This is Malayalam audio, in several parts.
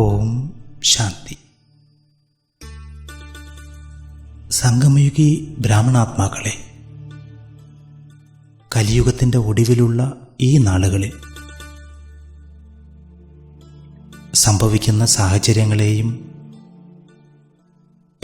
ഓം ശാന്തി. സംഗമയുഗി ബ്രാഹ്മണാത്മാക്കളെ കലിയുഗത്തിന്റെ ഒടുവിലുള്ള ഈ നാളുകളിൽ സംഭവിക്കുന്ന സാഹചര്യങ്ങളെയും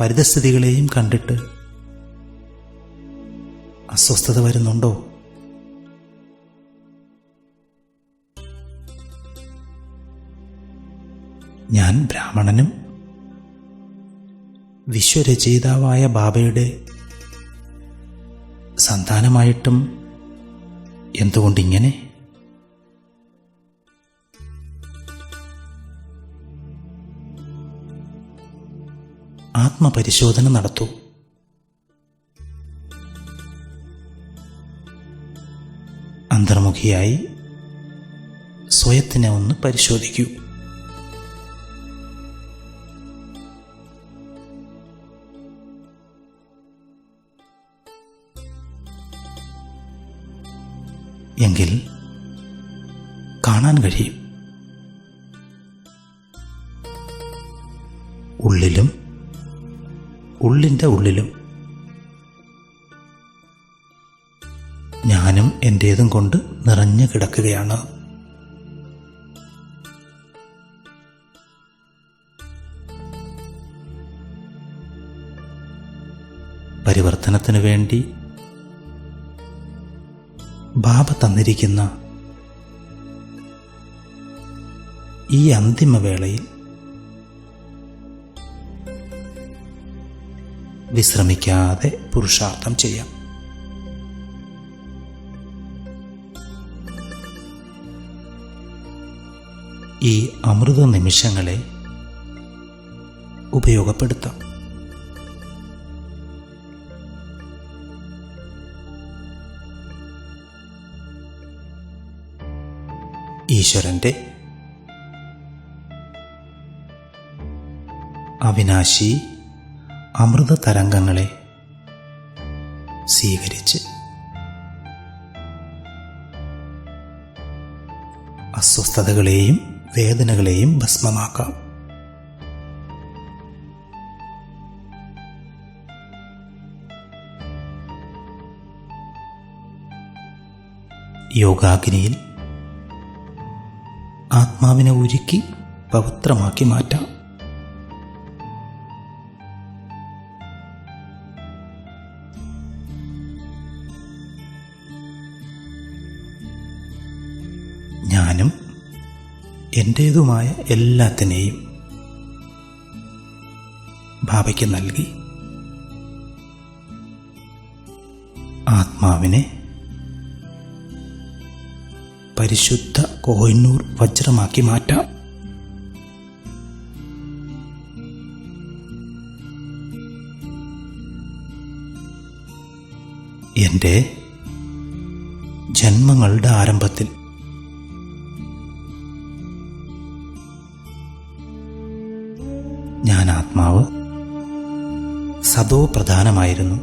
പരിതസ്ഥിതികളെയും കണ്ടിട്ട് അസ്വസ്ഥത വരുന്നുണ്ടോ? ഞാൻ ബ്രാഹ്മണനും. വിശ്വരചയിതാവായ ബാബയുടെ സന്താനമായിട്ടും എന്തുകൊണ്ടിങ്ങനെ? ആത്മപരിശോധന നടത്തൂ. അന്തർമുഖിയായി സ്വയത്തിനെ ഒന്ന് പരിശോധിക്കൂ. എങ്കിൽ കാണാൻ കഴിയും. ഉള്ളിലും ഉള്ളിന്റെ ഉള്ളിലും. ഞാനും എന്റേതും കൊണ്ട് നിറഞ്ഞു കിടക്കുകയാണ്. പരിവർത്തനത്തിനു വേണ്ടി ബാബ തന്നിരിക്കുന്ന ഈ അന്തിമവേളയിൽ വിശ്രമിക്കാതെ പുരുഷാർത്ഥം ചെയ്യാം. ഈ അമൃത നിമിഷങ്ങളെ ഉപയോഗപ്പെടുത്താം. ഈശ്വരന്റെ അവിനാശി അമൃത തരംഗങ്ങളെ സ്വീകരിച്ച് അസ്വസ്ഥതകളെയും വേദനകളെയും ഭസ്മമാക്കാം. യോഗാഗ്നിയിൽ ആത്മാവിനെ ഉരുക്കി പവിത്രമാക്കി മാറ്റാം. ഞാനും എന്റേതുമായ എല്ലാത്തിനെയും ബാബയ്ക്ക് നൽകി ആത്മാവിനെ പരിശുദ്ധ കോഹിന്നൂർ വജ്രമാക്കി മാറ്റാം. എന്റെ ജന്മങ്ങളുടെ ആരംഭത്തിൽ ഞാൻ ആത്മാവ് സതോ പ്രധാനമായിരുന്നു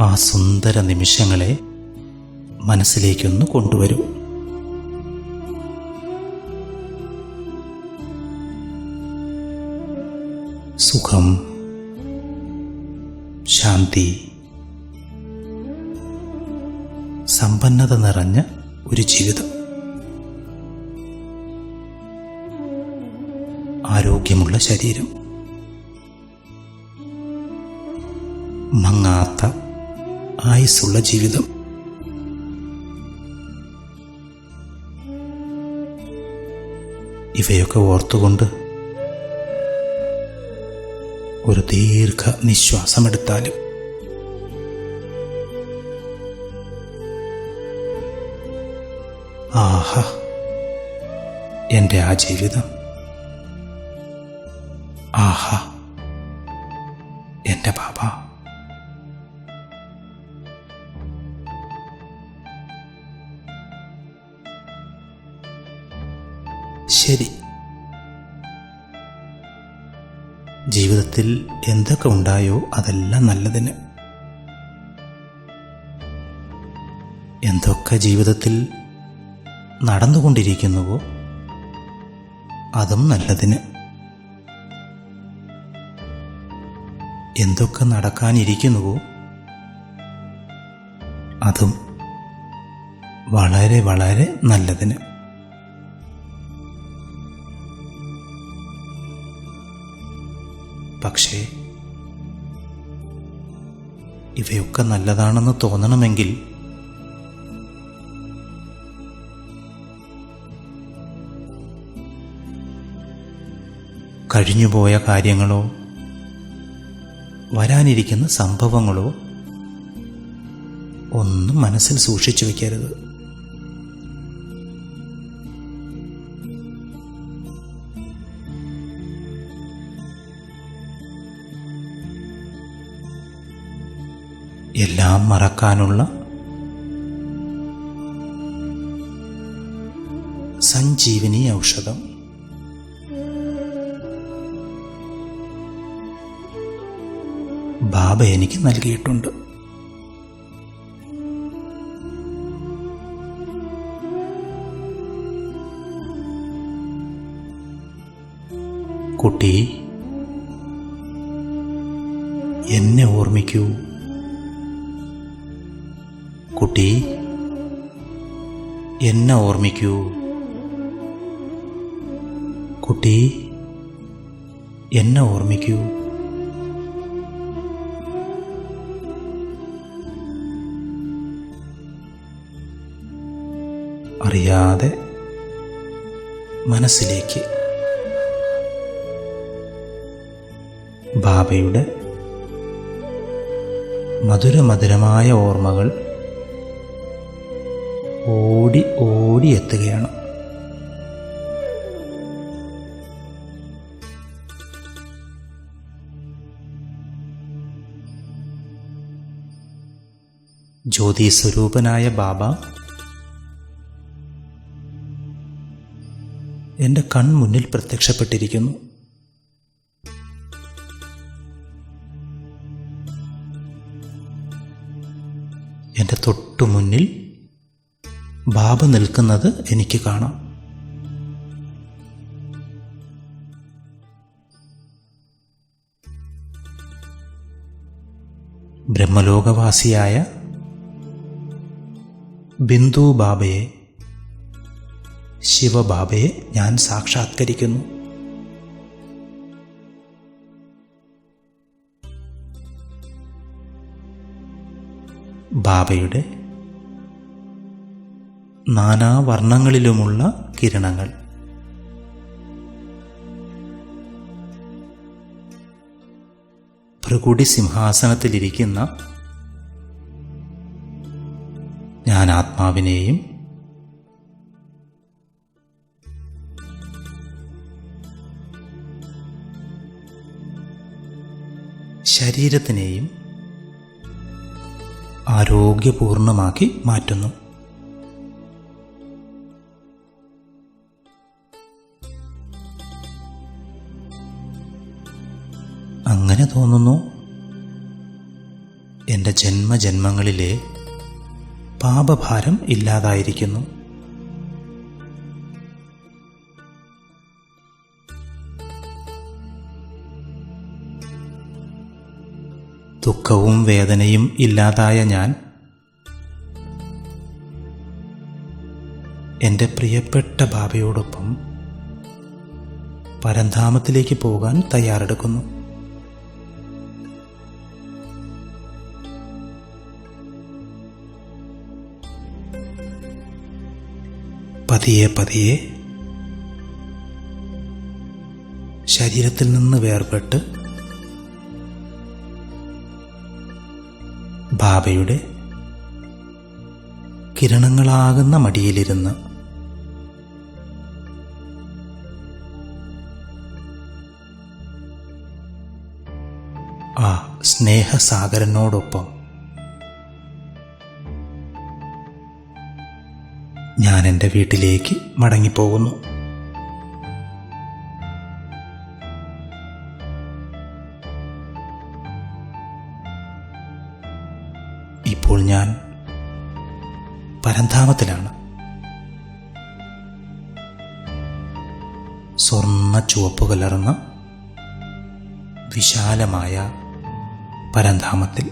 ആ സുന്ദര നിമിഷങ്ങളെ മനസ്സിലേക്കൊന്ന് കൊണ്ടുവരൂ. സുഖം ശാന്തി സമ്പന്നത നിറഞ്ഞ ഒരു ജീവിതം. ആരോഗ്യമുള്ള ശരീരം. മങ്ങാത്ത ആയുസ്സുള്ള ജീവിതം. ഇവയൊക്കെ ഓർത്തുകൊണ്ട് ഒരു ദീർഘ നിശ്വാസമെടുത്താലും ആഹ എന്റെ ആ ജീവിതം. ആഹ എന്റെ ബാബ. ശരി. ജീവിതത്തിൽ എന്തൊക്കെ ഉണ്ടായോ അതെല്ലാം നല്ലതിന്. എന്തൊക്കെ ജീവിതത്തിൽ നടന്നുകൊണ്ടിരിക്കുന്നുവോ അതും നല്ലതിന്. എന്തൊക്കെ നടക്കാനിരിക്കുന്നുവോ അതും വളരെ വളരെ നല്ലതിന്. പക്ഷേ ഇവയൊക്കെ നല്ലതാണെന്ന് തോന്നണമെങ്കിൽ കഴിഞ്ഞുപോയ കാര്യങ്ങളോ വരാനിരിക്കുന്ന സംഭവങ്ങളോ ഒന്നും മനസ്സിൽ സൂക്ഷിച്ചു വയ്ക്കരുത് എല്ലാം മറക്കാനുള്ള സഞ്ജീവനി ഔഷധം. ബാബ എനിക്ക് നൽകിയിട്ടുണ്ട്. കുട്ടി എന്നെ ഓർമ്മിക്കൂ. കുട്ടി എന്നെ ഓർമ്മിക്കൂ. കുട്ടി എന്നെ ഓർമ്മിക്കൂ. അറിയാതെ മനസ്സിലേക്ക് ബാബയുടെ മധുരമധുരമായ ഓർമ്മകൾ ഓടി ഓടിയെത്തുകയാണ് ജ്യോതി സ്വരൂപനായ ബാബ എന്റെ കൺമുന്നിൽ പ്രത്യക്ഷപ്പെട്ടിരിക്കുന്നു. എന്റെ തൊട്ടു മുന്നിൽ ബാബ നിൽക്കുന്നത് എനിക്ക് കാണാം. ബ്രഹ്മലോകവാസിയായ ബിന്ദു ബാബയെ ശിവബാബയെ ഞാൻ സാക്ഷാത്കരിക്കുന്നു. ബാബയുടെ നാനാവർണങ്ങളിലുമുള്ള കിരണങ്ങൾ. ഭ്രകുടി സിംഹാസനത്തിലിരിക്കുന്ന ഞാൻ ആത്മാവിനെയും ശരീരത്തിനെയും ആരോഗ്യപൂർണമാക്കി മാറ്റുന്നു. അങ്ങനെ തോന്നുന്നു. എന്റെ ജന്മജന്മങ്ങളിലെ പാപഭാരം ഇല്ലാതായിരിക്കുന്നു. ദുഃഖവും വേദനയും ഇല്ലാതായ ഞാൻ എന്റെ പ്രിയപ്പെട്ട ബാബയോടൊപ്പം പരന്ധാമത്തിലേക്ക് പോകാൻ തയ്യാറെടുക്കുന്നു. പതിയെ പതിയെ ശരീരത്തിൽ നിന്ന് വേർപെട്ട് ബാബയുടെ കിരണങ്ങളാകുന്ന മടിയിലിരുന്ന് ആ സ്നേഹസാഗരനോടൊപ്പം ഞാൻ എന്റെ വീട്ടിലേക്ക് മടങ്ങിപ്പോകുന്നു. ഇപ്പോൾ ഞാൻ പരന്താമത്തിലാണ് സ്വർണ ചുവപ്പ് കലർന്ന വിശാലമായ പരന്ധാമത്തിൽ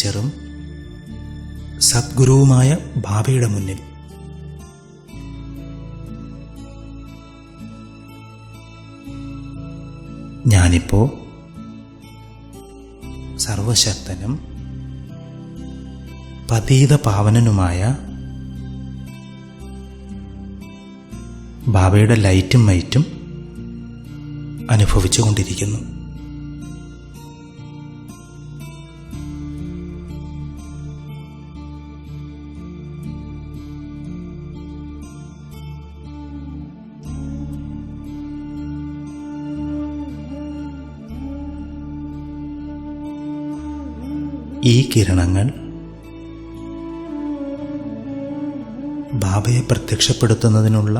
ടീച്ചറും സദ്ഗുരുവുമായ ബാബയുടെ മുന്നിൽ. ഞാനിപ്പോ സർവശക്തനും പതീത പാവനനുമായ ബാബയുടെ ലൈറ്റും മൈറ്റും അനുഭവിച്ചുകൊണ്ടിരിക്കുന്നു. ഈ കിരണങ്ങൾ ബാബയെ പ്രത്യക്ഷപ്പെടുത്തുന്നതിനുള്ള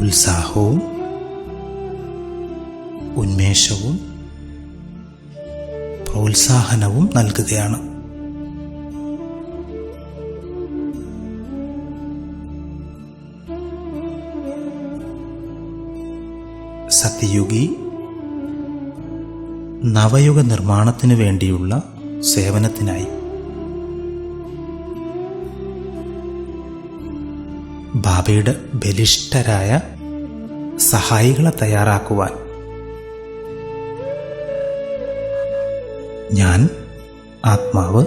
ഉത്സാഹവും ഉന്മേഷവും പ്രോത്സാഹനവും നൽകുകയാണ്. സത്യയുഗി നവയുഗ നിർമ്മാണത്തിനു വേണ്ടിയുള്ള സേവനത്തിനായി. ബാബയുടെ ബലിഷ്ഠരായ സഹായികളെ തയ്യാറാക്കുവാൻ ഞാൻ ആത്മാവ്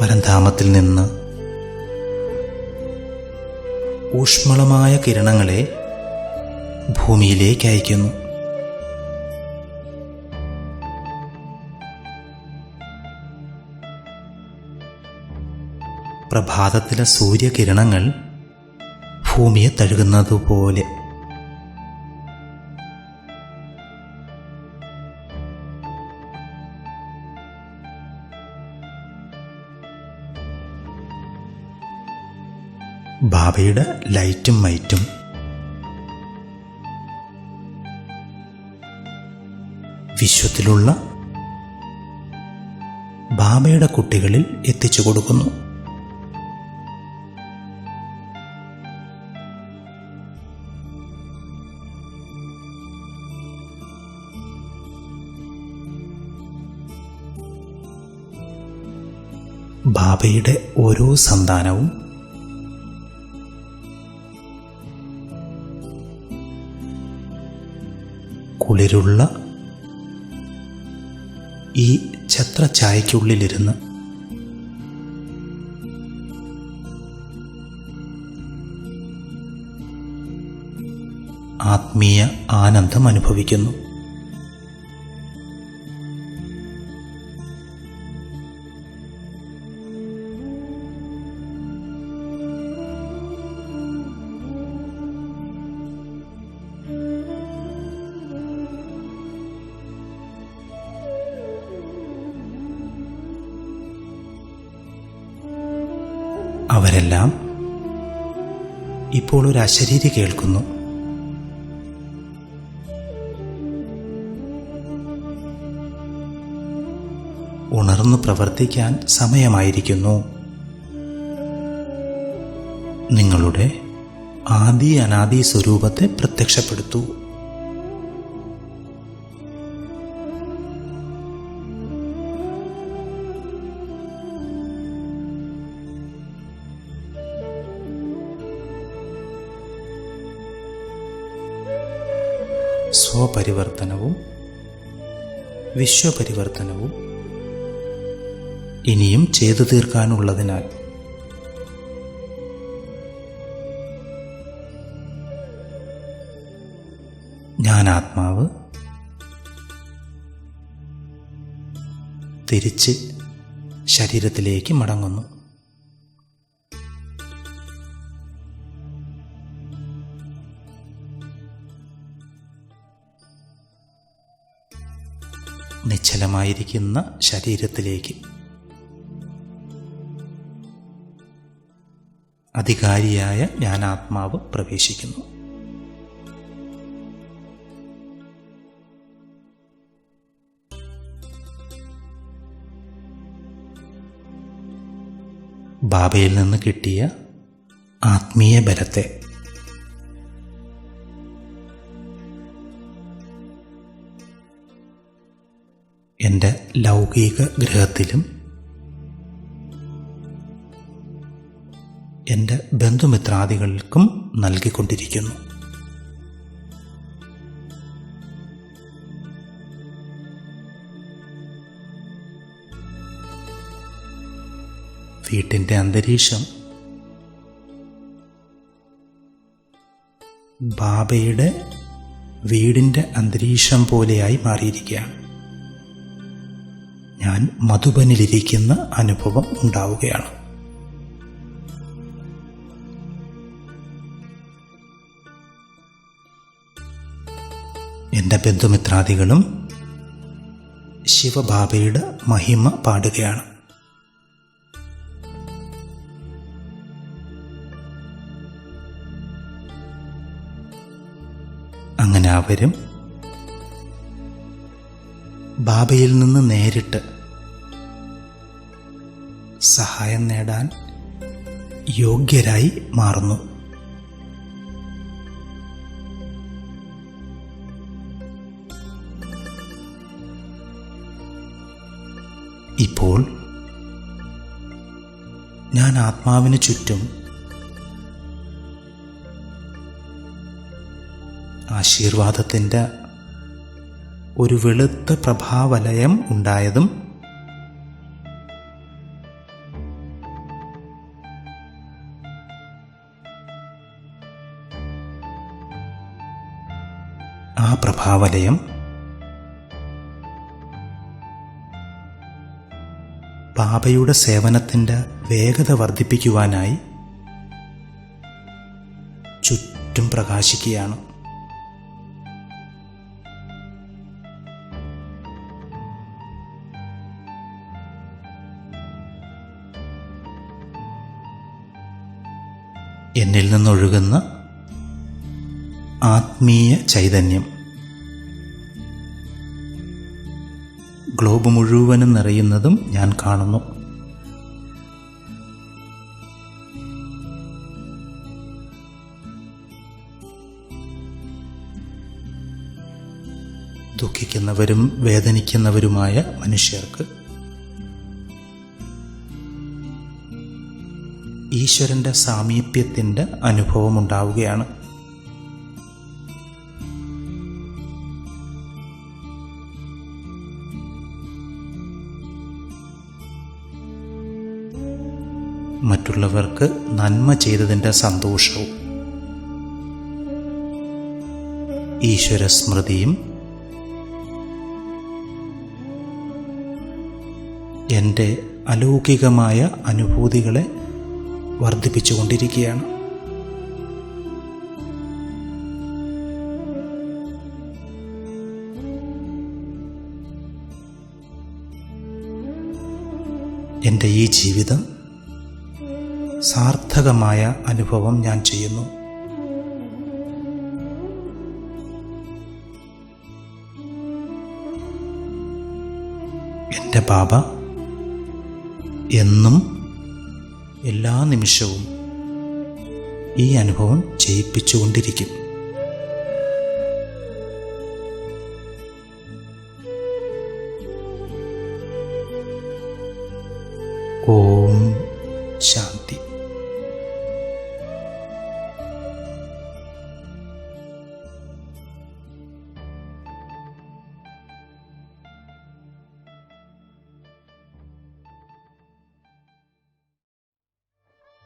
പരന്താമത്തിൽ നിന്ന് ഊഷ്മളമായ കിരണങ്ങളെ ഭൂമിയിലേക്ക് അയക്കുന്നു പ്രഭാതത്തിലെ സൂര്യകിരണങ്ങൾ ഭൂമിയെ തഴുകുന്നതുപോലെ. ബാബയുടെ ലൈറ്റും മൈറ്റും വിശ്വത്തിലുള്ള ബാബയുടെ കുട്ടികളിൽ എത്തിച്ചു കൊടുക്കുന്നു. ബാബയുടെ ഓരോ സന്താനവും കുളിരുള്ള ഈ ഛത്രഛായയ്ക്കുള്ളിലിരുന്ന് ആത്മീയ ആനന്ദം അനുഭവിക്കുന്നു. ഇപ്പോൾ ഒരു അശരീരി കേൾക്കുന്നു. ഉണർന്നു പ്രവർത്തിക്കാൻ സമയമായിരിക്കുന്നു. നിങ്ങളുടെ ആദി അനാദി സ്വരൂപത്തെ പ്രത്യക്ഷപ്പെടുത്തൂ. സ്വപരിവർത്തനവും വിശ്വപരിവർത്തനവും ഇനിയും ചെയ്തു തീർക്കാനുള്ളതിനാൽ ഞാൻ ആത്മാവ് തിരിച്ച് ശരീരത്തിലേക്ക് മടങ്ങുന്നു. നിശ്ചലമായിരിക്കുന്ന ശരീരത്തിലേക്ക്. അധികാരിയായ ഞാൻ ജ്ഞാനാത്മാവ് പ്രവേശിക്കുന്നു. ബാബയിൽ നിന്ന് കിട്ടിയ ആത്മീയ ബലത്തെ ലൗകിക ഗ്രഹത്തിലും എന്റെ ബന്ധുമിത്രാദികൾക്കും നൽകിക്കൊണ്ടിരിക്കുന്നു. വീട്ടിന്റെ അന്തരീക്ഷം ബാബയുടെ വീടിന്റെ അന്തരീക്ഷം പോലെയായി മാറിയിരിക്കുകയാണ്. ഞാൻ മധുബനിലിരിക്കുന്ന അനുഭവം ഉണ്ടാവുകയാണ്. എന്റെ ബന്ധുമിത്രാദികളും ശിവബാബയുടെ മഹിമ പാടുകയാണ്. അങ്ങനെ അവരും ബാബയിൽ നിന്ന് നേരിട്ട് സഹായം നേടാൻ യോഗ്യരായി മാറുന്നു. ഇപ്പോൾ ഞാൻ ആത്മാവിന് ചുറ്റും ആശീർവാദത്തിന്റെ ഒരു വെളുത്ത പ്രഭാവലയം ഉണ്ടായതും ആ പ്രഭാവലയം പാപയുടെ സേവനത്തിന്റെ വേഗത വർദ്ധിപ്പിക്കുവാനായി ചുറ്റും പ്രകാശിക്കുകയാണ്. എന്നിൽ നിന്നൊഴുകുന്ന ആത്മീയ ചൈതന്യം. ഗ്ലോബ് മുഴുവനും നിറയുന്നതും ഞാൻ കാണുന്നു. ദുഃഖിക്കുന്നവരും വേദനിക്കുന്നവരുമായ മനുഷ്യർക്ക് ഈശ്വരന്റെ സാമീപ്യത്തിന്റെ അനുഭവം മറ്റുള്ളവർക്ക് നന്മ ചെയ്തതിന്റെ സന്തോഷവും. ഈശ്വരസ്മൃതിയും എന്റെ അലൗകികമായ അനുഭൂതികളെ വർദ്ധിപ്പിച്ചുകൊണ്ടിരിക്കുകയാണ്. എന്റെ ഈ ജീവിതം സാർത്ഥകമായ അനുഭവം ഞാൻ ചെയ്യുന്നു. എന്റെ ബാബ എന്നും എല്ലാ നിമിഷവും ഈ അനുഭവം ചെയ്യിപ്പിച്ചുകൊണ്ടിരിക്കും